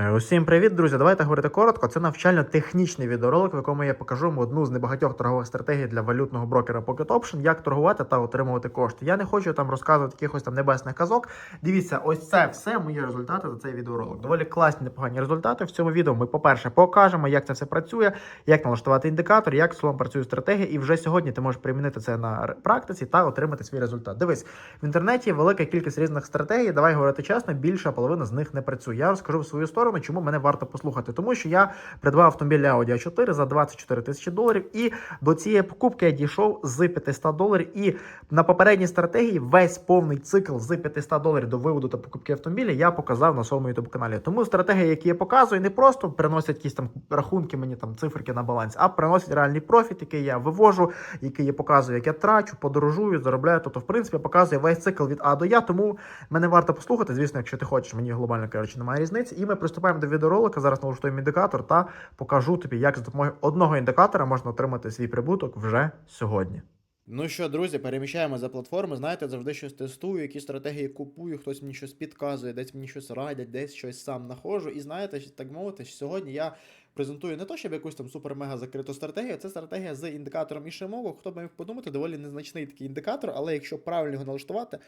Е, Усім привіт, друзі! Давайте говорити коротко. Це навчально-технічний відеоролик, в якому я покажу вам одну з небагатьох торгових стратегій для валютного брокера Pocket Option, як торгувати та отримувати кошти. Я не хочу там розказувати якихось там небесних казок. Дивіться, ось це все мої результати за цей відеоролик. Доволі класні, непогані результати. В цьому відео ми, по-перше, покажемо, як це все працює, як налаштувати індикатор, як словом працює стратегія. І вже сьогодні ти можеш примінити це на практиці та отримати свій результат. Дивись, в інтернеті велика кількість різних стратегій. Давай говорити чесно, більша половина з них не працює. Я розкажу в свою сторону, чому мене варто послухати. Тому що я придбав автомобіль Audi a 4 за 24 тисячі доларів, і до цієї покупки я дійшов з 500 доларів. І на попередній стратегії весь повний цикл з 500 доларів до виводу та покупки автомобіля я показав на своєму youtube каналі. Тому стратегії, які я показую, не просто приносять якісь там рахунки, мені там циферки на баланс, а приносять реальний профіт, який я вивожу, який я показую, як я трачу, подорожую, заробляю. Тобто, в принципі, я показую весь цикл від А до Я. Тому мене варто послухати. Звісно, якщо ти хочеш, мені глобально кажучи, немає різниці. І ми приступаємо до відеоролика. Зараз налаштуємо індикатор та покажу тобі, як за допомогою одного індикатора можна отримати свій прибуток вже сьогодні. Ну що, друзі, переміщаємо за платформи. Знаєте, завжди щось тестую, які стратегії купую, хтось мені щось підказує, десь мені щось радять, десь щось сам знаходжу. І знаєте, так мовити, сьогодні я презентую не то, щоб якусь там супер-мега закриту стратегію, це стратегія з індикатором Ішимово. Хто б міг подумати, доволі незначний такий індикатор, але якщо правильно його налаштувати,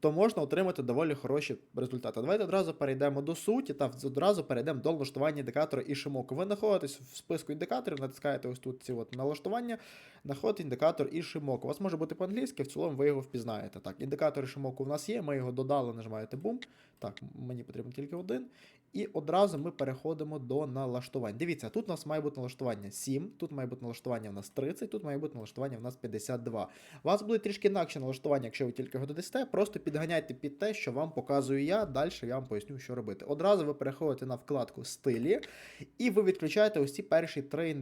то можна отримати доволі хороші результати. Давайте одразу перейдемо до суті та одразу перейдемо до налаштування індикатора Ішимоку. Ви знаходитесь в списку індикаторів, натискаєте ось тут ці от налаштування, знаходите індикатор Ішимоку. У вас може бути по-англійськи, в цілому ви його впізнаєте. Так, індикатор Ішимоку в нас є, ми його додали, нажимаєте бум. Так, мені потрібен тільки один. І одразу ми переходимо до налаштувань. Дивіться, тут у нас має бути налаштування 7, тут має бути налаштування в нас 30, тут має бути налаштування в нас 52. У вас буде трішки інакше налаштування, якщо ви тільки його додасте. Просто підганяйте під те, що вам показую я. Далі я вам поясню, що робити. Одразу ви переходите на вкладку стилі, і ви відключаєте усі перші три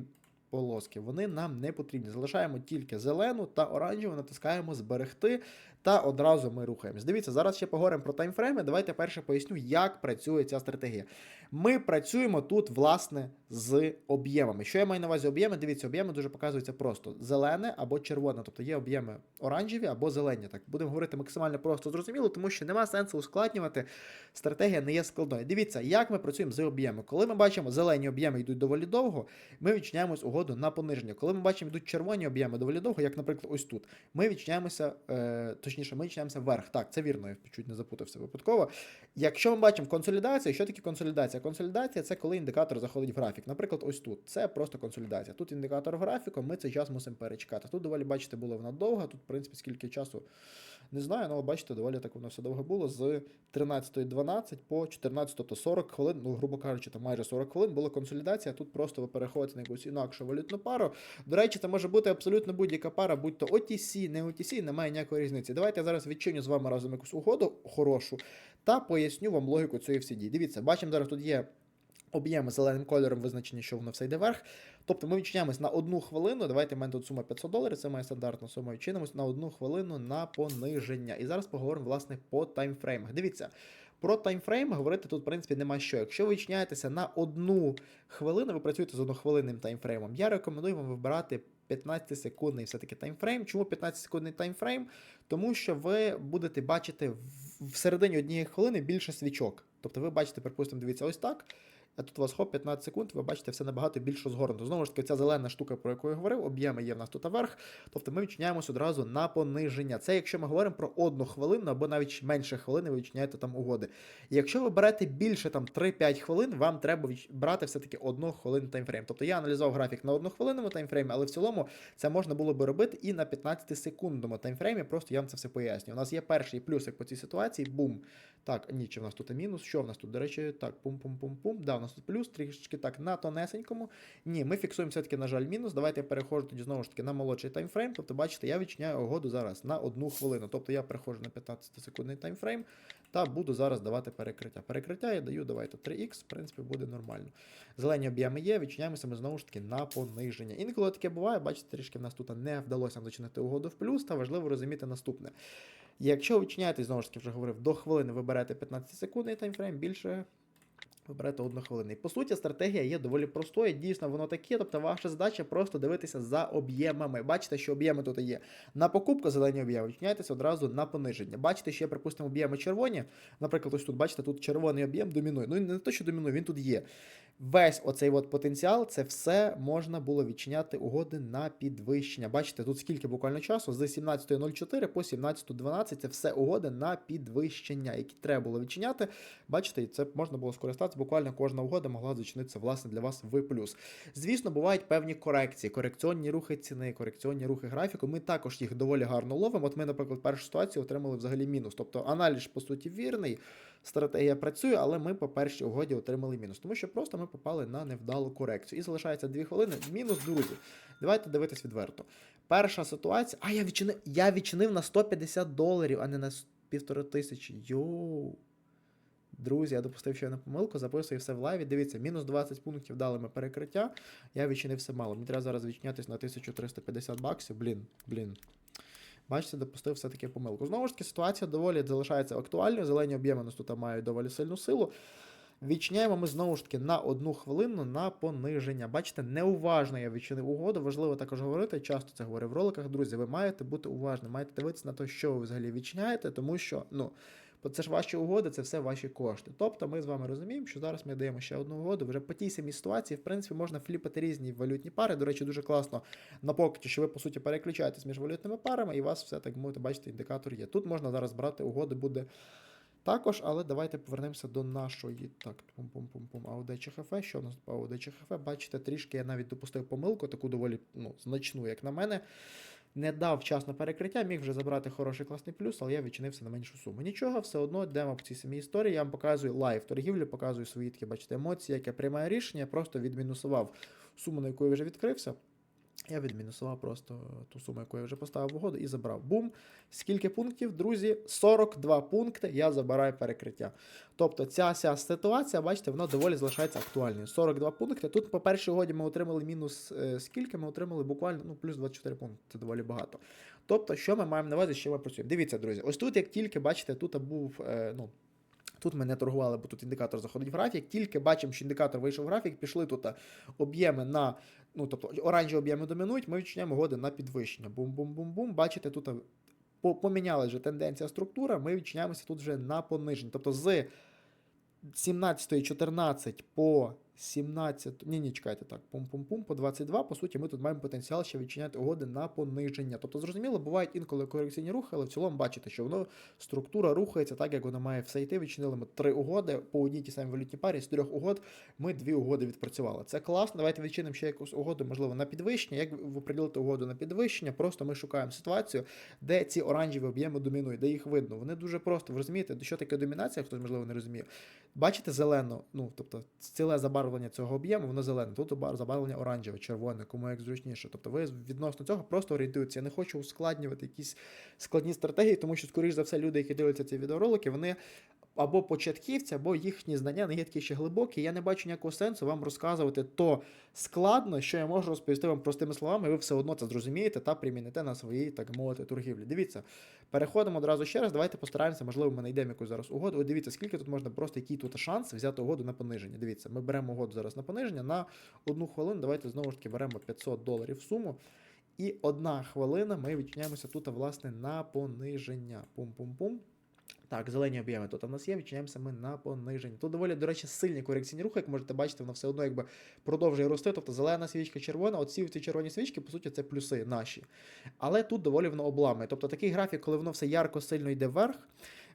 полоски. Вони нам не потрібні. Залишаємо тільки зелену та оранжеву, натискаємо зберегти. Та одразу ми рухаємось. Дивіться, зараз ще поговоримо про таймфрейми. Давайте перше поясню, як працює ця стратегія. Ми працюємо тут, власне, з об'ємами. Що я маю на увазі об'єми? Дивіться, об'єми дуже показуються просто зелене або червоне. Тобто є об'єми оранжеві або зелені. Так, будемо говорити максимально просто зрозуміло, тому що нема сенсу ускладнювати. Стратегія не є складною. Дивіться, як ми працюємо з об'єми. Коли ми бачимо зелені об'єми йдуть доволі довго, ми відчиняємось угоду на пониження. Коли ми бачимо йдуть червоні об'єми доволі довго, як, наприклад, ось тут, ми відчиняємося, е, точніше, ми відчиняємося вверх. Так, це вірно, я чуть не запутався випадково. Якщо ми бачимо консолідацію, що таке консолідація? Консолідація це коли індикатор заходить в графік. Наприклад, ось тут. Це просто консолідація. Тут індикатор графіку, ми цей час мусимо перечекати. Тут доволі, бачите, було вона довга. Тут, в принципі, скільки часу не знаю, але бачите, доволі так воно все довго було. З 13.12 по 14.40 хвилин, ну, грубо кажучи, там майже 40 хвилин була консолідація. Тут просто ви переходите на якусь інакшу валютну пару. До речі, це може бути абсолютно будь-яка пара, будь то OTC, не OTC, немає ніякої різниці. Давайте я зараз відчиню з вами разом якусь угоду хорошу та поясню вам логіку цієї всі дії. Дивіться, бачимо, зараз тут є. Об'єми зеленим кольором визначені, що воно все йде вверх. Тобто ми відчиняємось на одну хвилину. Давайте в мене тут сума 500 доларів, це моя стандартна сума. Відчинимось на одну хвилину на пониження. І зараз поговоримо, власне, по таймфреймах. Дивіться, про таймфрейм говорити тут, в принципі, нема що. Якщо ви відчиняєтеся на одну хвилину, ви працюєте з однохвилинним таймфреймом. Я рекомендую вам вибирати 15 секундний все-таки таймфрейм. Чому 15 секундний таймфрейм? Тому що ви будете бачити всередині однієї хвилини більше свічок. Тобто ви бачите, припустимо, дивіться, ось так. А тут у вас хоп, 15 секунд, ви бачите все набагато більше згорнуто. Знову ж таки, ця зелена штука, про яку я говорив, об'єми є в нас тут наверх. Тобто ми відчиняємось одразу на пониження. Це якщо ми говоримо про одну хвилину або навіть менше хвилини, ви відчиняєте там угоди. І якщо ви берете більше там 3-5 хвилин, вам треба брати все-таки одну хвилину таймфрейм. Тобто я аналізував графік на одну хвилинному таймфреймі, але в цілому це можна було би робити і на 15 секундному таймфреймі. Просто я вам це все пояснюю. У нас є перший плюсик по цій ситуації. Бум. Так, ні, чи в нас тут мінус? Що в нас тут? До речі, так, пум-пум-пум-пум. Да, нас тут плюс, трішечки так на тонесенькому. Ні, ми фіксуємо все-таки, на жаль, мінус. Давайте я переходжу тоді знову ж таки на молодший таймфрейм. Тобто, бачите, я відчиняю угоду зараз на одну хвилину. Тобто я переходжу на 15-секундний таймфрейм та буду зараз давати перекриття. Перекриття я даю, давайте 3х, в принципі, буде нормально. Зелені об'єми є, відчиняємося ми знову ж таки на пониження. Інколи таке буває, бачите, трішки в нас тут не вдалося зачинити угоду в плюс, та важливо розуміти наступне. Якщо ви відчиняєте, знову ж таки вже говорив, до хвилини ви берете 15 секундний таймфрейм, більше Ви одну хвилину. І по суті, стратегія є доволі простою. Дійсно, воно таке. Тобто, ваша задача просто дивитися за об'ємами. Бачите, що об'єми тут є на покупку, зелені об'єми, відчиняйтеся одразу на пониження. Бачите, що припустимо, об'єми червоні. Наприклад, ось тут, бачите, тут червоний об'єм домінує. Ну, не те, що домінує, він тут є. Весь оцей от потенціал, це все можна було відчиняти угоди на підвищення. Бачите, тут скільки буквально часу з 17.04 по 17.12 це все угоди на підвищення, які треба було відчиняти. Бачите, це можна було скористатися. Буквально кожна угода могла зачинитися власне для вас в плюс. Звісно, бувають певні корекції, корекційні рухи ціни, корекційні рухи графіку. Ми також їх доволі гарно ловимо. От ми, наприклад, першу ситуацію отримали взагалі мінус. Тобто аналіз, по суті, вірний, стратегія працює, але ми по першій угоді отримали мінус. Тому що просто ми попали на невдалу корекцію. І залишається 2 хвилини. Мінус, друзі. Давайте дивитись відверто. Перша ситуація. А, я відчинив, я відчинив на 150 доларів, а не на півтори тисячі. Йоу. Друзі, я допустив ще на помилку, записую все в лайві. Дивіться, мінус 20 пунктів дали ми перекриття. Я відчинив все мало. Мені треба зараз відчинятись на 1350 баксів. Блін, блін. Бачите, допустив все-таки помилку. Знову ж таки, ситуація доволі залишається актуальною. Зелені об'єми нас тут мають доволі сильну силу. Відчиняємо ми знову ж таки на одну хвилину на пониження. Бачите, неуважно я відчинив угоду. Важливо також говорити. Часто це говорю в роликах. Друзі, ви маєте бути уважними, маєте дивитися на те, що ви взагалі відчиняєте, тому що ну. Бо це ж ваші угоди, це все ваші кошти. Тобто ми з вами розуміємо, що зараз ми даємо ще одну угоду. Вже по тій самій ситуації, в принципі, можна фліпати різні валютні пари. До речі, дуже класно на покеті, що ви по суті переключаєтесь між валютними парами, і у вас все так мовити, бачите, індикатор є. Тут можна зараз брати угоди, буде також, але давайте повернемося до нашої. Так, пум-пум-пум-пум. АОД. Що у нас по АОД ЧХФ? Бачите, трішки я навіть допустив помилку, таку доволі ну, значну, як на мене. Не дав вчасно перекриття, міг вже забрати хороший класний плюс, але я відчинився на меншу суму. Нічого, все одно йдемо по цій самій історії. Я вам показую лайв торгівлю, показую свої такі, бачите, емоції, як я приймаю рішення, просто відмінусував суму, на яку я вже відкрився. Я відмінусував просто ту суму, яку я вже поставив в угоду, і забрав. Бум. Скільки пунктів, друзі? 42 пункти. Я забираю перекриття. Тобто ця вся ситуація, бачите, вона доволі залишається актуальною. 42 пункти. Тут по першій угоді ми отримали мінус е, скільки? Ми отримали буквально ну, плюс 24 пункти. Це доволі багато. Тобто, що ми маємо на увазі, що ми працюємо? Дивіться, друзі, ось тут, як тільки бачите, тут був. Е, ну, Тут ми не торгували, бо тут індикатор заходить в графік. Тільки бачимо, що індикатор вийшов в графік, пішли тут об'єми на, ну тобто оранжеві об'єми домінують, ми відчиняємо годи на підвищення. Бум-бум-бум-бум. Бачите, тут помінялася вже тенденція структура, ми відчиняємося тут вже на пониження. Тобто з 17.14 по 17. Ні, ні, чекайте так. Пум-пум-пум, по 22. По суті, ми тут маємо потенціал ще відчиняти угоди на пониження. Тобто, зрозуміло, бувають інколи корекційні рухи, але в цілому бачите, що воно структура рухається так, як воно має все йти. Відчинили ми три угоди по одній тій самій валютній парі. З трьох угод ми дві угоди відпрацювали. Це класно. Давайте відчинимо ще якусь угоду, можливо, на підвищення. Як ви приділити угоду на підвищення? Просто ми шукаємо ситуацію, де ці оранжеві об'єми домінують, де їх видно. Вони дуже просто. Ви розумієте, що таке домінація, хтось можливо не розуміє. Бачите зелену, ну тобто ціле забарвлення цього об'єму, воно зелене. Тут забарвлення оранжеве, червоне, кому як зручніше. Тобто ви відносно цього просто орієнтуєтеся. Я не хочу ускладнювати якісь складні стратегії, тому що, скоріш за все, люди, які дивляться ці відеоролики, вони або початківці, або їхні знання не є такі ще глибокі. Я не бачу ніякого сенсу вам розказувати то складно, що я можу розповісти вам простими словами, ви все одно це зрозумієте та приміните на своїй, так мовити, торгівлі. Дивіться, переходимо одразу ще раз. Давайте постараємося, можливо, ми знайдемо якусь зараз угоду. От дивіться, скільки тут можна просто який тут шанс взяти угоду на пониження. Дивіться, ми беремо угоду зараз на пониження на одну хвилину. Давайте знову ж таки беремо 500 доларів суму. І одна хвилина ми відчиняємося тут, власне, на пониження. Пум-пум-пум. Так, зелені об'єми тут у нас є, відчиняємося ми на пониження. Тут доволі, до речі, сильні корекційні рухи, як можете бачити, воно все одно якби продовжує рости. Тобто зелена свічка, червона, оці ці червоні свічки, по суті, це плюси наші. Але тут доволі воно обламує. Тобто такий графік, коли воно все ярко сильно йде вверх,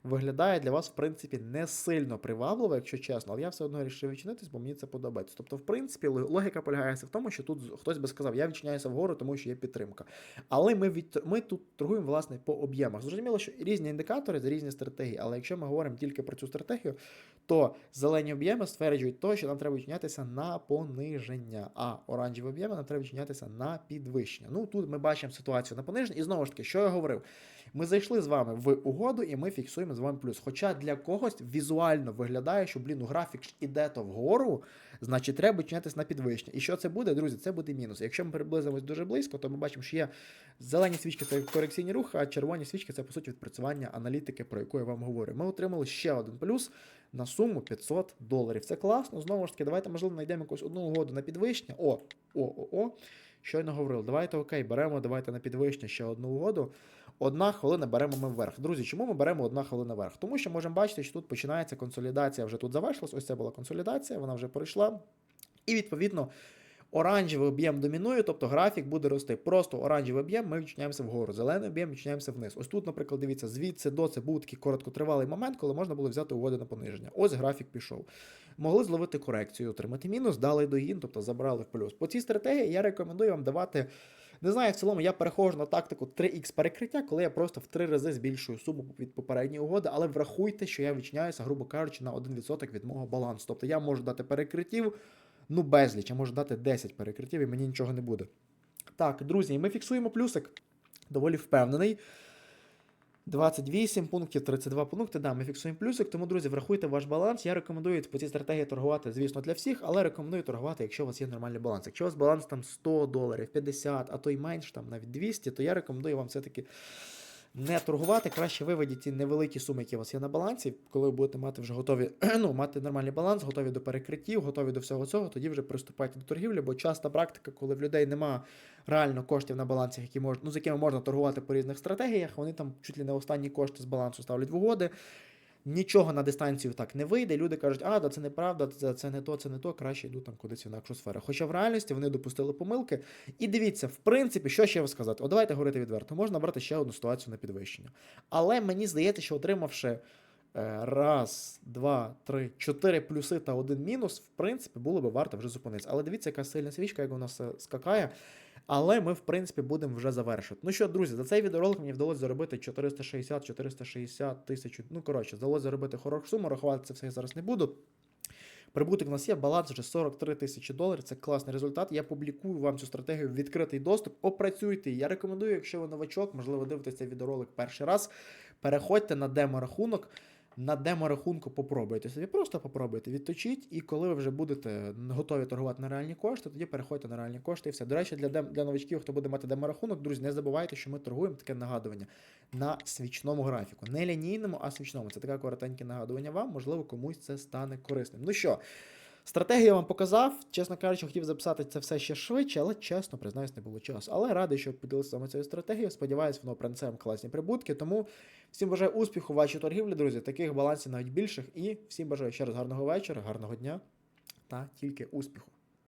виглядає для вас, в принципі, не сильно привабливо, якщо чесно, але я все одно вирішив відчинитись, бо мені це подобається. Тобто, в принципі, логіка полягається в тому, що тут хтось би сказав, я відчиняюся вгору, тому що є підтримка. Але ми, від, ми тут торгуємо власне по об'ємах. Зрозуміло, що різні індикатори за різні стратегії, але якщо ми говоримо тільки про цю стратегію, то зелені об'єми стверджують то, що нам треба відчинятися на пониження, а оранжеві об'єми нам треба відчинятися на підвищення. Ну тут ми бачимо ситуацію на пониження, і знову ж таки, що я говорив. Ми зайшли з вами в угоду, і ми фіксуємо з вами плюс. Хоча для когось візуально виглядає, що блін, ну графік іде то вгору, значить треба чинятися на підвищення. І що це буде, друзі? Це буде мінус. Якщо ми приблизимось дуже близько, то ми бачимо, що є зелені свічки це корекційні рухи, а червоні свічки це по суті відпрацювання аналітики, про яку я вам говорю. Ми отримали ще один плюс на суму 500 доларів. Це класно. Знову ж таки, давайте, можливо, знайдемо якусь одну угоду на підвищення. О, о, о, о. Щойно говорили. Давайте окей, беремо, давайте на підвищення ще одну угоду. Одна хвилина беремо ми вверх. Друзі, чому ми беремо одна хвилина вверх? Тому що можемо бачити, що тут починається консолідація. Вже тут завершилась. Ось це була консолідація, вона вже пройшла. І відповідно. Оранжевий об'єм домінує, тобто графік буде рости. Просто оранжевий об'єм, ми відчиняємося вгору, зелений об'єм відчиняємося вниз. Ось тут, наприклад, дивіться, звідси до це був такий короткотривалий момент, коли можна було взяти угоди на пониження. Ось графік пішов. Могли зловити корекцію, отримати мінус, дали догін, тобто забрали в плюс. По цій стратегії я рекомендую вам давати. Не знаю, в цілому я перехожу на тактику 3х перекриття, коли я просто в три рази збільшую суму від попередньої угоди, але врахуйте, що я відчиняюся, грубо кажучи, на 1% від мого балансу. Тобто я можу дати перекриттів, ну безліч, я можу дати 10 перекриттів і мені нічого не буде. Так, друзі, ми фіксуємо плюсик. Доволі впевнений. 28 пунктів, 32 пункти. Да, ми фіксуємо плюсик. Тому, друзі, врахуйте ваш баланс. Я рекомендую по цій стратегії торгувати, звісно, для всіх, але рекомендую торгувати, якщо у вас є нормальний баланс. Якщо у вас баланс там 100 доларів, 50, а то й менш, там навіть 200, то я рекомендую вам все-таки не торгувати. Краще виведіть ті невеликі суми, які у вас є на балансі. Коли ви будете мати вже готові, ну, мати нормальний баланс, готові до перекриттів, готові до всього цього, тоді вже приступайте до торгівлі, бо часта практика, коли в людей нема реально коштів на балансі, які можна, ну, з якими можна торгувати по різних стратегіях, вони там чуть ли не останні кошти з балансу ставлять в угоди. Нічого на дистанцію так не вийде. Люди кажуть, а, да це неправда, це, це не то, це не то, краще йду там кудись в інакшу сферу. Хоча в реальності вони допустили помилки. І дивіться, в принципі, що ще вам сказати? О, давайте говорити відверто. Можна брати ще одну ситуацію на підвищення. Але мені здається, що отримавши е, раз, два, три, чотири плюси та один мінус, в принципі, було би варто вже зупинитися. Але дивіться, яка сильна свічка, як вона скакає. Але ми, в принципі, будемо вже завершити. Ну що, друзі, за цей відеоролик мені вдалося заробити 460-460 тисяч. Ну, коротше, вдалося заробити хорошу суму, рахувати це все я зараз не буду. Прибуток у нас є, баланс вже 43 тисячі доларів. Це класний результат. Я публікую вам цю стратегію в відкритий доступ. Опрацюйте. її. Я рекомендую, якщо ви новачок, можливо, дивитеся цей відеоролик перший раз. Переходьте на демо-рахунок. На демо-рахунку попробуйте собі, просто попробуйте, відточіть, і коли ви вже будете готові торгувати на реальні кошти, тоді переходьте на реальні кошти і все. До речі, для, дем... для новачків, хто буде мати демо-рахунок, друзі, не забувайте, що ми торгуємо таке нагадування на свічному графіку. Не лінійному, а свічному. Це таке коротеньке нагадування вам, можливо, комусь це стане корисним. Ну що, стратегію я вам показав. Чесно кажучи, хотів записати це все ще швидше, але чесно, признаюсь, не було часу. Але радий, що поділився саме цією стратегією. Сподіваюсь, воно принесе вам класні прибутки. Тому всім бажаю успіху в вашій торгівлі, друзі. Таких балансів навіть більших. І всім бажаю ще раз гарного вечора, гарного дня та тільки успіху.